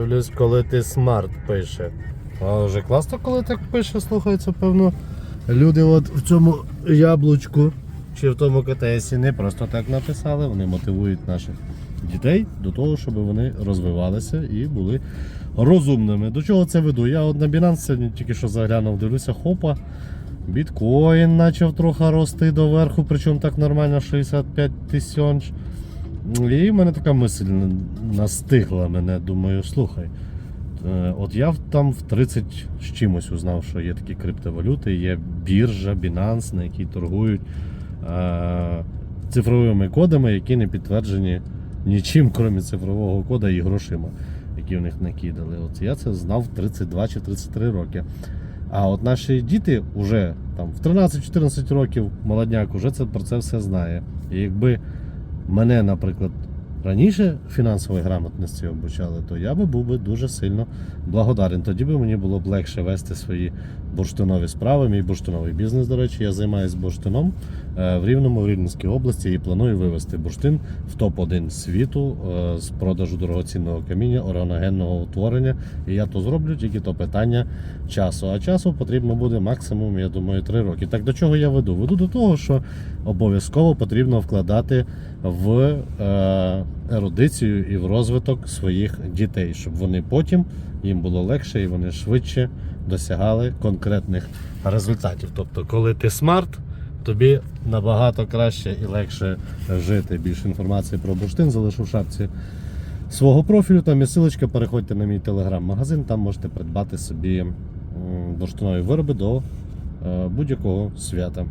Дивлюсь, коли ти смарт пише. А вже класно, коли так пише, слухається, певно. Люди от в цьому яблучку чи в тому КТСі не просто так написали, вони мотивують наших дітей до того, щоб вони розвивалися і були розумними. До чого це веду? Я от на Binance сьогодні тільки що заглянув, дивлюся, хопа. Біткоін почав трохи рости доверху, причому так нормально 65 тисяч. І в мене така мисль настигла мене. Думаю, слухай. е, От я там в 30 з чимось узнав, що є такі криптовалюти, є біржа, Binance, на якій торгують е, цифровими кодами, які не підтверджені нічим, крім цифрового кода і грошима, які в них накидали. От я це знав в 32 чи 33 роки. А от наші діти вже там в 13-14 років молодняк уже це про це все знає. І якби мене, наприклад, раніше фінансової грамотності обучали, то я би був би дуже сильно благодарен. Тоді би мені було б легше вести свої бурштинові справи. Мій бурштиновий бізнес, до речі, я займаюся бурштином е, в Рівному, в Рівненській області і планую вивести бурштин в топ-1 світу е, з продажу дорогоцінного каміння, органогенного утворення. І я то зроблю, тільки то питання часу. А часу потрібно буде максимум, я думаю, 3 роки. Так до чого я веду? Веду до того, що обов'язково потрібно вкладати в е, ерудицію і в розвиток своїх дітей, щоб вони потім їм було легше і вони швидше досягали конкретних результатів. Тобто, коли ти смарт, тобі набагато краще і легше жити. Більше інформації про бурштин залишу в шапці свого профілю. Там є силочка, переходьте на мій телеграм-магазин, там можете придбати собі бурштинові вироби до е, будь-якого свята.